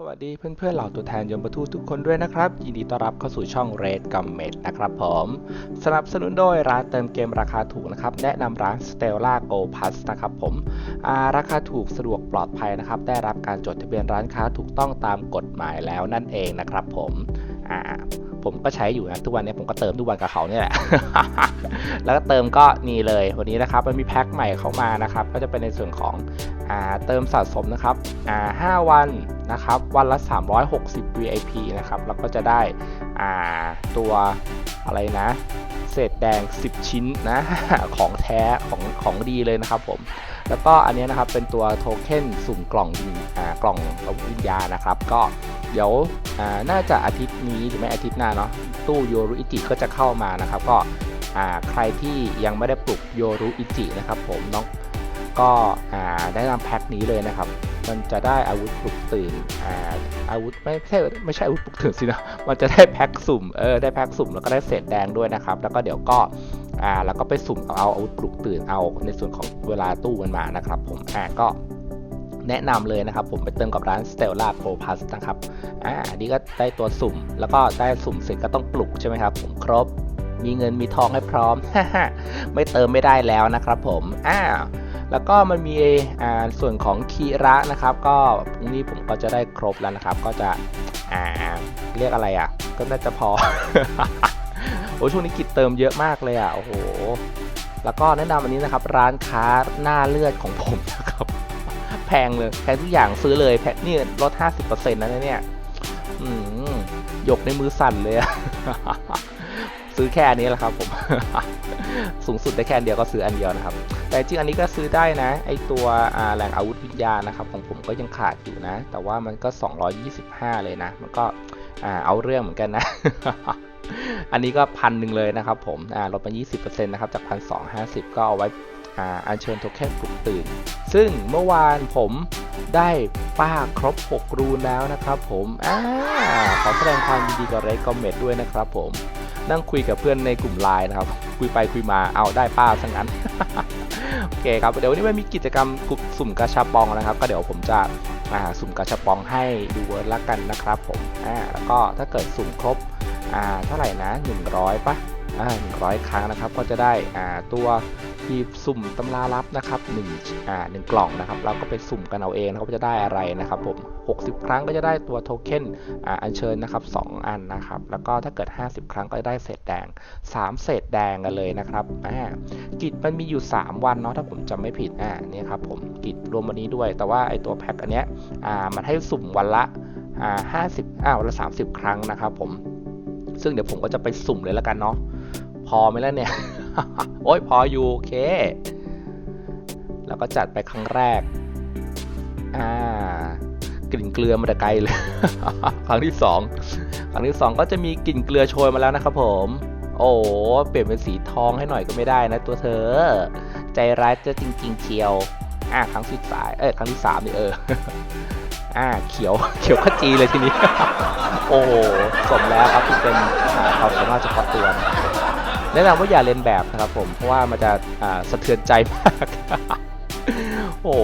สวัสดีเพื่อนๆเหล่าตัวแทนยมประทูทุกคนด้วยนะครับ ยินดีต้อนรับเข้าสู่ช่อง Red g u m m e t นะครับผม สนับสนุนโดยร้านเติมเกมราคาถูกนะครับ แนะนำร้าน Stella Go Plus นะครับผมาราคาถูกสะดวกปลอดภัยนะครับ ได้รับการจดทะเบียนร้านค้าถูกต้องตามกฎหมายแล้วนั่นเองนะครับผมอ่าผมก็ใช้อยู่นะทุกวันนี้ผมก็เติมทุกวันกับเขาเนี่ยแหละ แล้วก็เติมก็นี่เลยวันนี้นะครับมันมีแพ็คใหม่เข้ามานะครับ ก็จะเป็นในส่วนของ เติมสะสมนะครับอ่า5วันนะครับวันละ 360 VIP นะครับแล้วก็จะได้อ่าตัวอะไรนะเศษแดง 10 ชิ้นนะของแท้ของของดีเลยนะครับผมแล้วก็อันนี้นะครับเป็นตัวโทเค็นสุ่มกล่องอ่ากล่องอาวุธวิญญาณนะครับ ก็เดี๋ยวอ่าน่าจะอาทิตย์นี้หรือไม่อาทิตย์หน้าเนาะตู้โยรุอิจิก็จะเข้ามานะครับ ก็อ่าใครที่ยังไม่ได้ปลุกโยรุอิจินะครับผมน้อง ก็ได้นำแพ็คนี้เลยนะครับ มันจะได้อาวุธปลุกตื่นอาอาวุธไม่ใช่ไม่ใช่อาวุธปลุกตื่นสินะมันจะได้แพ็คสุ่มเออได้แพ็คสุ่มแล้วก็ได้เศษแดงด้วยนะครับ แล้วก็เดี๋ยวก็อ่าแล้วก็ไปสุ่มเอาอาวุธปลุกตื่นเอาในส่วนของเวลาตู้มันมานะครับผมอ่าก็แนะนำเลยนะครับ ผมไปเติมกับร้าน Stella Pro Plus นะครับอ่าอันนี้ก็ได้ตัวสุ่ม แล้วก็ได้สุ่มเสร็จก็ต้องปลุกใช่ไหมครับ ผมครบ มีเงินมีทองให้พร้อม ไม่เติมไม่ได้แล้วนะครับผมอ้าว แล้วก็มันมีส่วนของคีระนะครับ ก็พรุ่งนี้ผมก็จะได้ครบแล้วนะครับ ก็จะเรียกอะไรอะ ก็น่าจะพอ โอ้ช่วงนี้กิจเติมเยอะมากเลยอะ โอ้โห แล้วก็แนะนำวันนี้นะครับ ร้านค้าหน้าเลือดของผมนะครับ แพงเลย แพงทุกอย่างซื้อเลยแพงนี่ลด 50%นะเนี่ยอืมหยกในมือสั่นเลยอะซื้อแค่อันนี้แหละครับผม สูงสุดได้แค่เดียวก็ซื้ออันเดียวนะครับ แต่จริงอันนี้ก็ซื้อได้นะ ไอตัวแหล่งอาวุธวิญญาณนะครับ ของผมก็ยังขาดอยู่นะ แต่ว่ามันก็ 225 เลยนะ มันก็เอาเรื่องเหมือนกันนะ อันนี้ก็พันหนึ่งเลยนะครับผมอ่าลดมา20%นะครับ จาก1,250ก็เอาไว้อ่าอัญเชิญโทเค็นปลุกตื่น ซึ่งเมื่อวานผมได้ป้าครบ 6 รูนแล้วนะครับผมอขอแสดงความยินดีกับเร c คอมเมตด้วยนะครับผม นั่งคุยกับเพื่อนในกลุ่มไลน์นะครับ คุยไปคุยมาเอาได้ป้าซะงั้น โอเคครับ เดี๋ยววันนี้มันมีกิจกรรมกลุ่มสุ่มกระชับปองนะครับ ก็เดี๋ยวผมจะมาสุ่มกระชับปองให้ดูละกันนะครับผมอ่าแล้วก็ถ้าเกิดสุ่มครบอ่าเท่าไหร่นะ 100ปะ อ่า100 ครั้งนะครับ ก็จะได้อ่าตัวทีสุ่มตำราลับนะครับ1อ่า1กล่องนะครับ เราก็ไปสุ่มกันเอาเองนะครับว่าจะได้อะไรนะครับผม 60 ครั้งก็จะได้ตัวโทเค็นอ่าอัญเชิญนะครับ 2 อันนะครับ แล้วก็ถ้าเกิด 50 ครั้งก็จะได้เศษแดง 3 เศษแดงกันเลยนะครับอ่ากิจมันมีอยู่ 3 วันเนาะถ้าผมจำไม่ผิดอ่าเนี่ยครับผมกิจรวมวันนี้ด้วย แต่ว่าไอตัวแพ็คอันเนี้ยอ่ามันให้สุ่มวันละอ่า50อ้าววันละ 30 ครั้งนะครับผมซึ่งเดี๋ยวผมก็จะไปสุ่มเลยแล้วกันเนาะ พอไหมแล้วเนี่ย โอ้ยพออยู่โอเค แล้วก็จัดไปครั้งแรก อ่ากลิ่นเกลือมาแต่ไกลเลย ครั้งที่สองครั้งที่สองก็จะมีกลิ่นเกลือโชยมาแล้วนะครับผม โอ้เปลี่ยนเป็นสีทองให้หน่อยก็ไม่ได้นะตัวเธอ ใจร้ายจะจริง ๆเชียว อ่าครั้งที่สายเอ้ยครั้งที่สามนี่เออ อ่าเขียวเขียวขจีเลยทีนี้ โอ้สมแล้วครับที่เป็นอ่าความสามารถเฉพาะตัวนะครับ แนะนำว่าอย่าเล่นแบบนะครับผม เพราะว่ามันจะสะเทือนใจมาก โอ้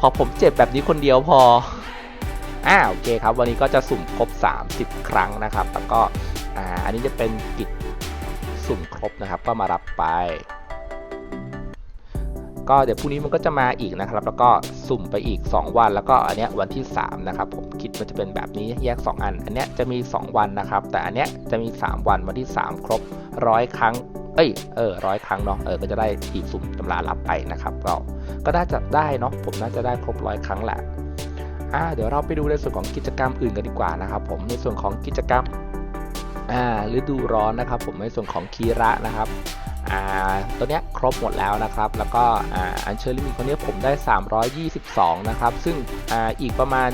ขอผมเจ็บแบบนี้คนเดียวพออ่าโอเคครับ วันนี้ก็จะสุ่มครบ 30 ครั้งนะครับ แล้วก็อ่าอันนี้จะเป็นกิจสุ่มครบนะครับ ก็มารับไป ก็เดี๋ยวพรุ่งนี้มันก็จะมาอีกนะครับ แล้วก็สุ่มไปอีก 2 วัน แล้วก็อันเนี้ยวันที่ 3 นะครับ ผมคิดมันจะเป็นแบบนี้แยก 2 อัน อันเนี้ยจะมี 2 วันนะครับ แต่อันเนี้ยจะมี 3 วันวันที่ 3 ครบร้อยครั้งเอ้ยเออร้อยครั้งเนาะเออก็จะได้ทีสุ่มตำรารับไปนะครับ ก็ก็น่าจะได้เนาะผมน่าจะได้ครบร้อยครั้งแหละอ่าเดี๋ยวเราไปดูในส่วนของกิจกรรมอื่นกันดีกว่านะครับ ผมในส่วนของกิจกรรมอ่าฤดูร้อนนะครับ ผมในส่วนของคีระนะครับ ตัวเนี้ยครบหมดแล้วนะครับ แล้วก็อันเชอร์ลิมิตคนนี้ผมได้ 322 นะครับ ซึ่งออีกประมาณ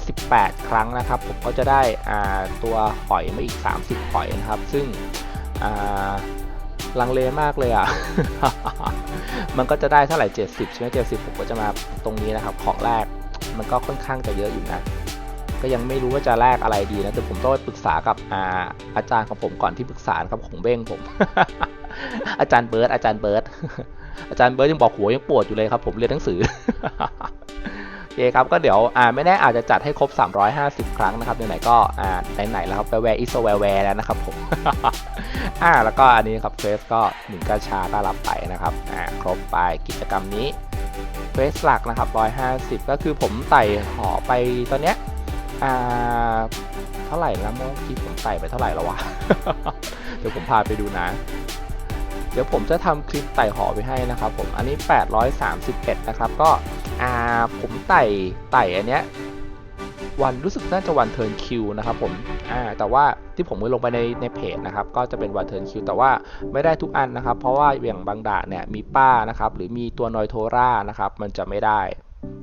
28 ครั้งนะครับ ผมก็จะได้ตัวหอยมาอีก 30 หอยนะครับ ซึ่งลังเลมากเลยอะ มันก็จะได้เท่าไหร่ 70 ใช่ไหม70 ผมก็จะมาตรงนี้นะครับ ของแรก มันก็ค่อนข้างจะเยอะอยู่นะ ก็ยังไม่รู้ว่าจะแลกอะไรดีนะ แต่ผมต้องไปปรึกษากับอาอาจารย์ของผมก่อนที่ปรึกษาครับของเบ้งผม อาจารย์เบิร์ดอาจารย์เบิร์ดอาจารย์เบิร์ดยังบอกหัวยังปวดอยู่เลยครับผมเรียนหนังสือโอเคครับก็เดี๋ยวอ่าไม่แน่อาจจะจัดให้ครบ 350 ครั้งนะครับไหนๆก็อ่าไหนๆแล้วครับแวร์อิโซแวร์แวร์แล้วนะครับผมอ่าแล้วก็อันนี้ครับเฟสก็หนึ่งกาชาก็รับไปนะครับอ่าครบไปกิจกรรมนี้เฟสหลักนะครับ 150 ก็คือผมไต่หอไปตอนเนี้ยอ่าเท่าไหร่แล้วเมื่อกี้ผมไต่ไปเท่าไหร่แล้ววะ เดี๋ยวผมพาไปดูนะ เดี๋ยวผมจะทำคลิปไต่หอไปให้นะครับผมอันนี้ 831 นะครับก็อ่าผมไต่ไต่อันเนี้ยวันรู้สึกน่าจะวันเทิร์นคิวนะครับผมอ่าแต่ว่าที่ผมไปลงไปในในเพจนะครับก็จะเป็นวันเทิร์นคิวแต่ว่าไม่ได้ทุกอันนะครับ เพราะว่าอย่างบางด่านเนี่ยมีป้านะครับหรือมีตัวนอยโทรานะครับมันจะไม่ได้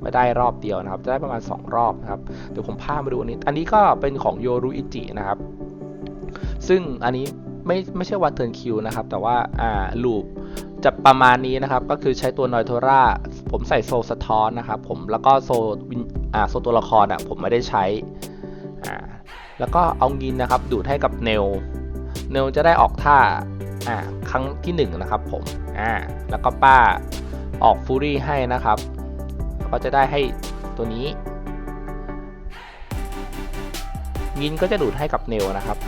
ไม่ได้รอบเดียวนะครับ จะได้ประมาณ 2 รอบนะครับเดี๋ยวผมพามาดูอันนี้ อันนี้ก็เป็นของโยรุอิจินะครับ ซึ่งอันนี้ ไม่ไม่ใช่วันเทิร์นคิวนะครับ แต่ว่าอ่าลูปจะประมาณนี้นะครับ ก็คือใช้ตัวนอยโทราผมใส่โซสะท้อนนะครับผมแล้วก็โซวินอ่าโซตัวละครอะผมไม่ได้ใช้อ่าแล้วก็เอางินนะครับดูดให้กับเนลเนลจะได้ออกท่าอ่าครั้งที่หนึ่งนะครับผมอ่าแล้วก็ป้าออกฟูรี่ให้นะครับแล้วก็จะได้ให้ตัวนี้งินก็จะดูดให้กับเนลนะครับ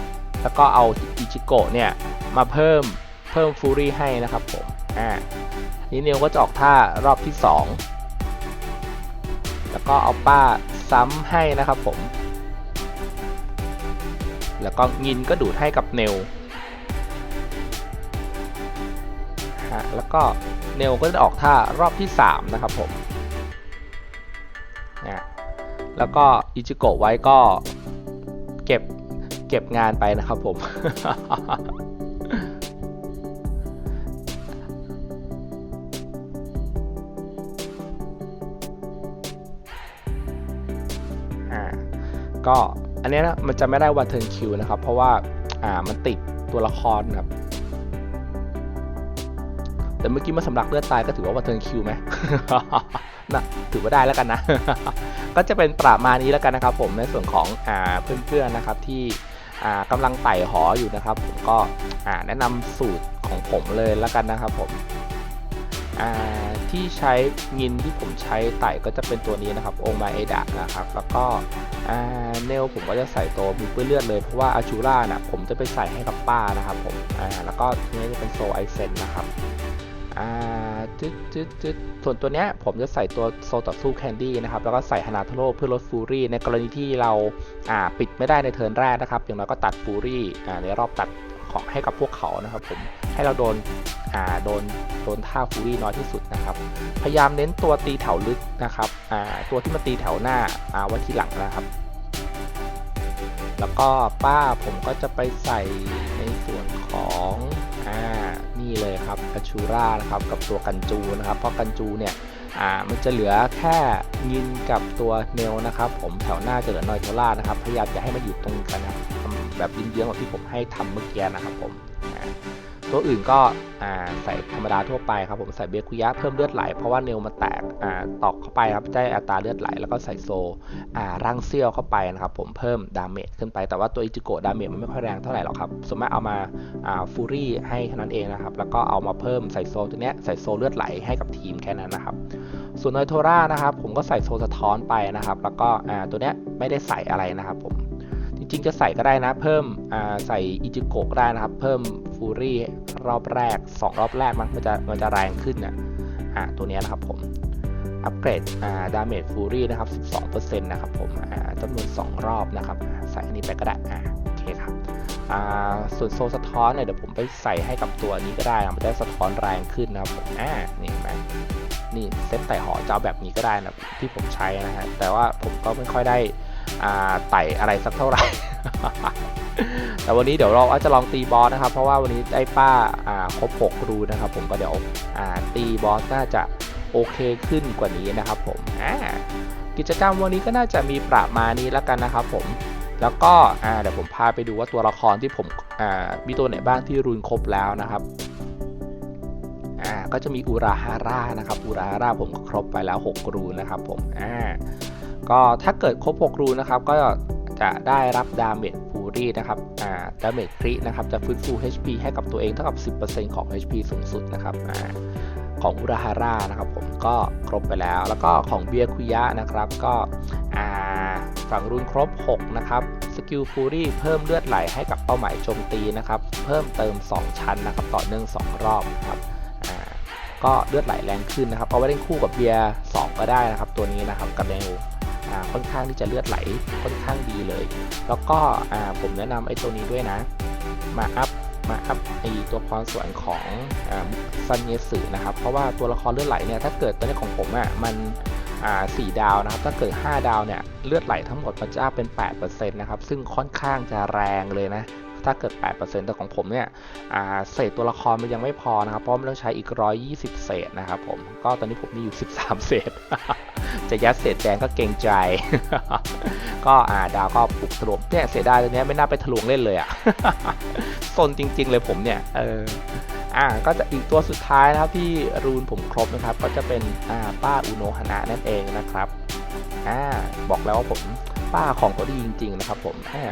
แล้วก็เอาอิจิโกะเนี่ยมาเพิ่มเพิ่มฟูรี่ให้นะครับผมอ่านี่เนลก็จะออกท่ารอบที่ 2 แล้วก็เอาป้าซ้ำให้นะครับผม แล้วก็งินก็ดูดให้กับเนลฮะแล้วก็เนลก็จะออกท่ารอบที่ 3 นะครับผมนะแล้วก็อิจิโกะไว้ก็เก็บ เก็บงานไปนะครับผมอ่าก็อันนี้นะมันจะไม่ได้วันเทิร์นคิวนะครับ เพราะว่าอ่ามันติดตัวละครครับแต่เมื่อกี้มาสำลักเลือดตายก็ถือว่าวันเทิร์นคิวไหมนะถือว่าได้แล้วกันนะ ก็จะเป็นประมาณนี้แล้วกันนะครับผมในส่วนของอ่าเพื่อนๆนะครับที่ กำลังไต่หออยู่นะครับ ผมก็แนะนำสูตรของผมเลยแล้วกันนะครับผมที่ใช้งินที่ผมใช้ไต่ก็จะเป็นตัวนี้นะครับโอมาเอดะนะครับ แล้วก็เนลผมก็จะใส่ตัวมีเปื้อเลือดเลยเพราะว่าอาชูล่านะผมจะไปใส่ให้กับป้านะครับผมแล้วก็ทีนี้จะเป็นโซไอเซนนะครับอ่า จึ๊ดจึ๊ดจึ๊ดส่วนตัวเนี้ยผมจะใส่ตัวโซต่อสู้แคนดี้นะครับแล้วก็ใส่ฮานาทโร่เพื่อลดฟูรี่ในกรณีที่เราอ่าปิดไม่ได้ในเทิร์นแรกนะครับ อย่างน้อยก็ตัดฟูรี่อ่าในรอบตัดของให้กับพวกเขานะครับผมให้เราโดนอ่าโดนโดนท่าฟูรี่น้อยที่สุดนะครับ พยายามเน้นตัวตีแถวลึกนะครับอ่าตัวที่มาตีแถวหน้าอ่าไว้ที่หลังนะครับ แล้วก็ป้าผมก็จะไปใส่ในส่วนของอ่า นี่เลยครับกาชูร่านะครับกับตัวกันจูนะครับ เพราะกันจูเนี่ยอ่ามันจะเหลือแค่ยินกับตัวเนลนะครับ ผมแถวหน้าจะเหลือนอยโทล่านะครับ พยายามจะให้มันอยู่ตรงกันนะครับทำแบบยิ้เยื้องแบบที่ผมให้ทำเมื่อกี้นะครับผม ตัวอื่นก็ใส่ธรรมดาทั่วไปครับผมใส่เบคุยะเพิ่มเลือดไหล เพราะว่าเนลมันแตกอตอกเข้าไปครับได้อัตราเลือดไหล แล้วก็ใส่โซร่างเซี่ยวเข้าไปนะครับผมเพิ่มดาเมจขึ้นไปแต่ว่าตัวอิจิโกะดาเมจมันไม่ค่อยแรงเท่าไหร่หรอกครับส่วนมากเอามาาฟูรี่ให้เท่านั้นเองนะครับแล้วก็เอามาเพิ่มใส่โซตัวเนี้ยใส่โซเลือดไหลให้กับทีมแค่นั้นนะครับส่วนนยโทรานะครับผมก็ใส่โซสะท้อนไปนะครับแล้วก็ตัวเนี้ยไม่ได้ใส่อะไรนะครับผม จริงๆจะใส่ก็ได้นะ เพิ่มใส่อิจิโกะก็ได้นะครับ เพิ่มฟูรี่รอบแรก 2 รอบแรกมันจะมันจะแรงขึ้นนะอ่าตัวนี้นะครับผมอัปเกรดดาเมจฟูรี่นะครับ 12%นะครับผมจำนวน 2 รอบนะครับ ใส่อันนี้ไปก็ได้อ่าโอเคครับส่วนโซสะท้อนเนี่ยเดี๋ยวผมไปใส่ให้กับตัวนี้ก็ได้นะมันได้สะท้อนแรงขึ้นนะครับผมอ่านี่เห็นไหมนี่เซตไต่หอเจะเอาแบบนี้ก็ได้นะที่ผมใช้นะฮะแต่ว่าผมก็ไม่ค่อยได้ ไต่อะไรสักเท่าไหร่ แต่วันนี้เดี๋ยวเราจะลองตีบอสนะครับ เพราะว่าวันนี้ได้ป้าครบ6รูนะครับ ผมก็เดี๋ยวตีบอสน่าจะโอเคขึ้นกว่านี้นะครับ ผมกิจกรรมวันนี้ก็น่าจะมีประมาณนี้แล้วกันนะครับ ผมแล้วก็เดี๋ยวผมพาไปดูว่าตัวละครที่ผมมีตัวไหนบ้างที่รุนครบแล้วนะครับก็จะมีอุราฮาร่านะครับอุราฮาร่าผมก็ครบไปแล้ว 6 รูนนะครับผมอ่า ก็ถ้าเกิดครบ 6 รูนนะครับ ก็จะได้รับดาเมจฟูรี่นะครับอ่าดาเมจครินะครับ จะฟื้นฟู HP ให้กับตัวเองเท่ากับ 10%ของ HP สูงสุดนะครับอ่าของอุราฮาร่านะครับผมก็ครบไปแล้ว แล้วก็ของเบียคุยะนะครับก็อ่าฝั่งรุนครบ 6 นะครับสกิลฟูรี่เพิ่มเลือดไหลให้กับเป้าหมายโจมตีนะครับ เพิ่มเติม 2 ชั้นนะครับ ต่อเนื่อง 2 รอบครับอ่าก็เลือดไหลแรงขึ้นนะครับเอาไว้เล่นคู่กับเบียร์2ก็ได้นะครับ ตัวนี้นะครับกับเนว ค่อนข้างที่จะเลือดไหลค่อนข้างดีเลย แล้วก็ผมแนะนำไอ้ตัวนี้ด้วยนะ มาอัพมาอัพไอตัวพรสวรรค์ของซันเยสึนะครับ เพราะว่าตัวละครเลือดไหลเนี่ยถ้าเกิดตัวนี้ของผมอะมันสี่ดาวนะครับ ถ้าเกิด 5 ดาวเนี่ยเลือดไหลทั้งหมดมันจะเป็น8%นะครับ ซึ่งค่อนข้างจะแรงเลยนะ ถ้าเกิด 8%แต่ของผมเนี่ยเศษตัวละครมันยังไม่พอนะครับ เพราะมันต้องใช้อีก 120 เศษนะครับผม ก็ตอนนี้ผมมีอยู่ 13 เศษ จะยัดเศษแดงก็เกรงใจ ก็อ่าดาวก็ปลุกถล่มเนี่ยเสียดายตัวนี้ไม่น่าไปถลวงเล่นเลยอะ่ะซนจริง ๆ เลยผมเนี่ยเอออ่าก็จะอีกตัวสุดท้ายนะครับที่รูนผมครบนะครับ ก็จะเป็นอ่าป้าอุโนฮนะนั่นเองนะครับอ่าบอกแล้วว่าผมป้าของเขาดีจริง ๆ นะครับผมอ่า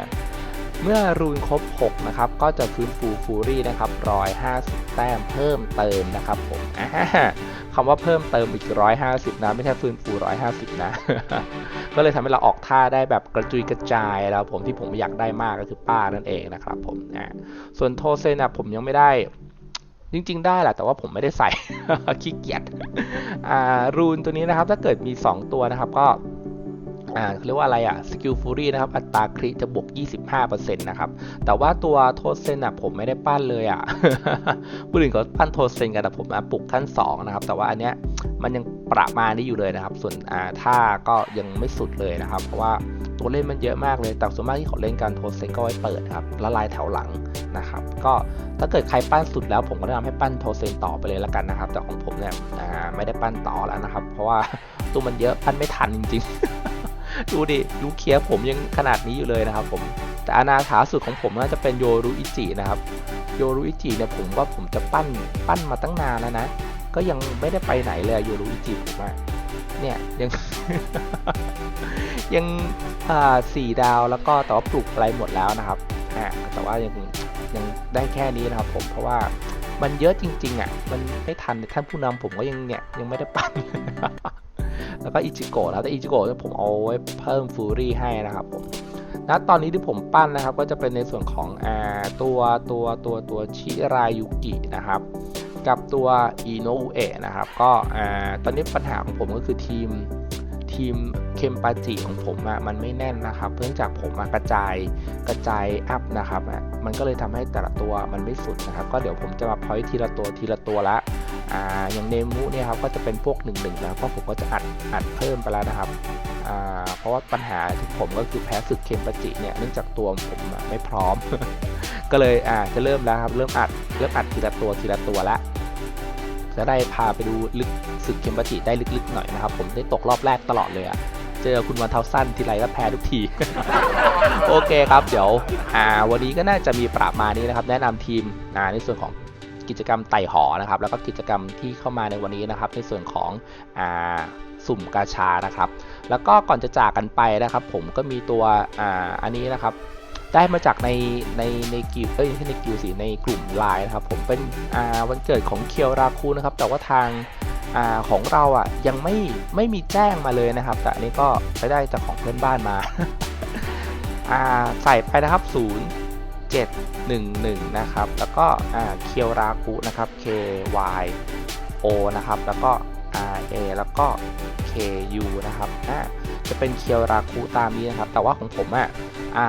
เมื่อรูนครบ 6 นะครับ ก็จะฟื้นฟูฟูรี่นะครับ150แต้มเพิ่มเติมนะครับผมคำว่าเพิ่มเติมอีก150นะ ไม่ใช่ฟื้นฟู150นะ ก็เลยทำให้เราออกท่าได้แบบกระจุยกระจายแล้วผมที่ผมอยากได้มากก็คือป้านั่นเองนะครับผมส่วนโทเซนนะผมยังไม่ได้จริง ๆ ได้แหละแต่ว่าผมไม่ได้ใส่ขี้เกียจรูนตัวนี้นะครับ ถ้าเกิดมี 2 ตัวนะครับก็ อ่าเรียกว่าอะไรอะสกิลฟูรี่นะครับอัตราคริจะบวก 25%นะครับแต่ว่าตัวโทเซนอะผมไม่ได้ปั้นเลยอะผู้อื่นเขาปั้นโทเซนกันแต่ผมมาปลุกขั้น2นะครับแต่ว่าอันเนี้ยมันยังประมาณนี้อยู่เลยนะครับ ส่วนอ่าท่าก็ยังไม่สุดเลยนะครับ เพราะว่าตัวเล่นมันเยอะมากเลย แต่ส่วนมากที่เขาเล่นกันโทเซนก็ไว้เปิดครับละลายแถวหลังนะครับ ก็ถ้าเกิดใครปั้นสุดแล้วผมก็แนะนำให้ปั้นโทเซนต่อไปเลยละกันนะครับ แต่ของผมเนี่ยอ่าไม่ได้ปั้นต่อแล้วนะครับ เพราะว่าตัวมันเยอะปั้นไม่ทันจริง ๆ ดูดิลูกเคียร์ผมยังขนาดนี้อยู่เลยนะครับผมแต่อนาถาสุดของผมน่าจะเป็นโยรุอิจินะครับโยรุอิจิเนี่ยผมว่าผมจะปั้นปั้นมาตั้งนานแล้วนะ ก็ยังไม่ได้ไปไหนเลยโยรุอิจิผมอะเนี่ยยังยังอ่าสี่ดาวแล้วก็แต่ว่าปลูกอะไรหมดแล้วนะครับอ่าแต่ว่ายังยังได้แค่นี้นะครับผมเพราะว่ามันเยอะจริงๆอะมันไม่ทันท่านผู้นำผมก็ยังเนี่ยยังไม่ได้ปั้น แล้วก็อิจิโกะนะแต่อิจิโกะเนี่ยผมเอาไว้เพิ่มฟูรี่ให้นะครับผมณตอนนี้ที่ผมปั้นนะครับก็จะเป็นในส่วนของอตัวตัวตัวตัวชิรายุกินะครับ กับตัวอิโนอุเอะนะครับ ก็อตอนนี้ปัญหาของผมก็คือทีมทีมเคมปาจิของผมอะมันไม่แน่นนะครับเนื่องจากผมกระจายกระจายอัพนะครับมันก็เลยทำให้แต่ละตัวมันไม่สุดนะครับ ก็เดี๋ยวผมจะมาพอยทีละตัวทีละตัวละอ่าอย่างเนมุเนี่ยครับก็จะเป็นพวก1นหนึ่งนะเพราะผมก็จะอัด อัดเพิ่มไปแล้วนะครับเพราะว่าปัญหาที่ผมก็คือแพ้ศึกเคมปาจิเนี่ยเนื่องจากตัวผมไม่พร้อม ก็เลยอ่าจะเริ่มแล้วครับเริ่มอัดเริ่มอัดทีละตัวทีละตัวละจะได้พาไปดูลึกศึกเคมปาจิได้ลึกๆหน่อยนะครับ ผมได้ตกรอบแรกตลอดเลยอะเจอคุณวันเทาสั้นทีไรก็แพ้ทุกที โอเคครับเดี๋ยวอ่าวันนี้ก็น่าจะมีประมาณนี้นะครับ แนะนำทีมอ่าในส่วนของกิจกรรมไต่หอนะครับ แล้วก็กิจกรรมที่เข้ามาในวันนี้นะครับ ในส่วนของอ่า สุ่มกาชานะครับ แล้วก็ก่อนจะจากกันไปนะครับ ผมก็มีตัวอ่าอันนี้นะครับ ได้มาจากในในในกิวเอ้ยใช่ในกิวสิในกลุ่มไลน์นะครับ ผมเป็นอ่าวันเกิดของเคียวราคูนะครับ แต่ว่าทางอ่าของเราอะยังไม่ไม่มีแจ้งมาเลยนะครับ แต่อันนี้ก็ไปได้จากของเพื่อนบ้านมาอ่าใส่ไปนะครับ 0 711 นะครับ แล้วก็เคียวราคุนะครับ K Y O นะครับ แล้วก็ R A แล้วก็ K U นะครับอ่าจะเป็นเคียวราคุตามนี้นะครับ แต่ว่าของผมอะอา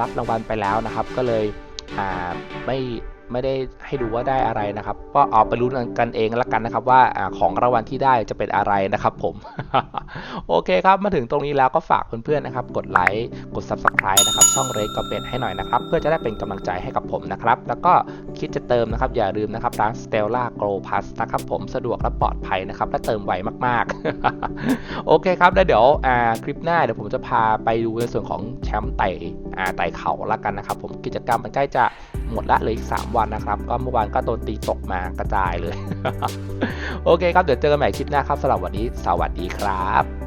รับรางวัลไปแล้วนะครับ ก็เลยอ่าไม่ ไม่ได้ให้ดูว่าได้อะไรนะครับ ก็เอาไปรู้กันเองแล้วกันนะครับ ว่าของรางวัลที่ได้จะเป็นอะไรนะครับผม โอเคครับ มาถึงตรงนี้แล้วก็ฝากเพื่อนๆนะครับ กดไลค์กด Subscribe นะครับ ช่องเรกก็เป็นให้หน่อยนะครับ เพื่อจะได้เป็นกำลังใจให้กับผมนะครับ แล้วก็คิดจะเติมนะครับ อย่าลืมนะครับร้าน Stella Glow Plus นะครับผมสะดวกและปลอดภัยนะครับ และเติมไวมากๆ โอเคครับแล้วเดี๋ยวคลิปหน้าเดี๋ยวผมจะพาไปดูในส่วนของแชมป์ไต่ไต่เขาละกันนะครับ ผมกิจกรรมมันใกล้จะ หมดละเลยอีก 3 วันนะครับ ก็เมื่อวานก็โดนตีตกมากระจายเลย โอเคครับ เดี๋ยวเจอกันใหม่คลิปหน้าครับสำหรับวันนี้ สวัสดีครับ